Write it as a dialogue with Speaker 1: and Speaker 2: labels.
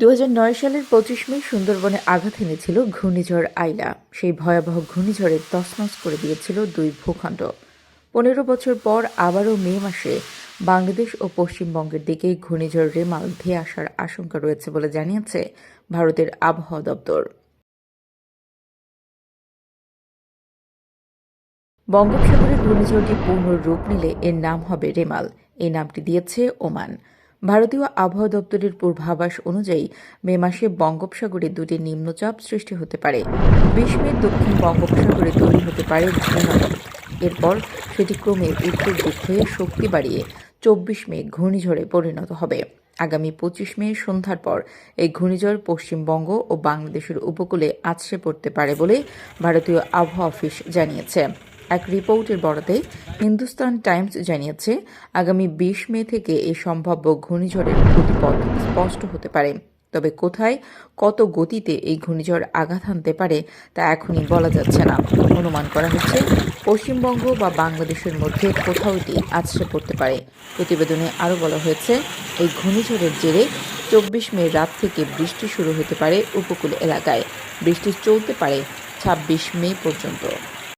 Speaker 1: দু হাজার নয় সালের পঁচিশ মে সুন্দরবনে আঘাত এনেছিল ঘূর্ণিঝড় আইলা। সেই ভয়াবহ ঘূর্ণিঝড়ে তছনছ করে দিয়েছিল দুই ভূখণ্ড। পনেরো বছর পর আবারও মে মাসে বাংলাদেশ ও পশ্চিমবঙ্গের দিকে ঘূর্ণিঝড় রেমাল ধেয়ে আসার আশঙ্কা রয়েছে বলে জানিয়েছে ভারতের আবহাওয়া দপ্তর। বঙ্গোপসাগরের ঘূর্ণিঝড়টি পূর্ণ রূপ নিলে এর নাম হবে রেমাল। এই নামটি দিয়েছে ওমান। ভারতীয় আবহাওয়া দপ্তরের পূর্বাভাস অনুযায়ী মে মাসে বঙ্গোপসাগরে দুটি নিম্নচাপ সৃষ্টি হতে পারে। বিশ মে দক্ষিণ বঙ্গোপসাগরে তৈরি হতে পারে এরপর সেটি ক্রমে উত্তর দিক হয়ে শক্তি বাড়িয়ে চব্বিশ মে ঘূর্ণিঝড়ে পরিণত হবে। আগামী পঁচিশ মে সন্ধ্যার পর এই ঘূর্ণিঝড় পশ্চিমবঙ্গ ও বাংলাদেশের উপকূলে আছড়ে পড়তে পারে বলে ভারতীয় আবহাওয়া অফিস জানিয়েছে। এক রিপোর্টের বরাতে হিন্দুস্তান টাইমস জানিয়েছে, আগামী বিশ মে থেকে এই সম্ভাব্য ঘূর্ণিঝড়ের গতিপথ স্পষ্ট হতে পারে। তবে কোথায় কত গতিতে এই ঘূর্ণিঝড় আঘাত হানতে পারে তা এখনই বলা যাচ্ছে না। অনুমান করা হচ্ছে, পশ্চিমবঙ্গ বা বাংলাদেশের মধ্যে কোথাও এটি আছড়ে পড়তে পারে। প্রতিবেদনে আরও বলা হয়েছে, এই ঘূর্ণিঝড়ের জেরে চব্বিশ মে রাত থেকে বৃষ্টি শুরু হতে পারে উপকূল এলাকায়। বৃষ্টি চলতে পারে ছাব্বিশ মে পর্যন্ত।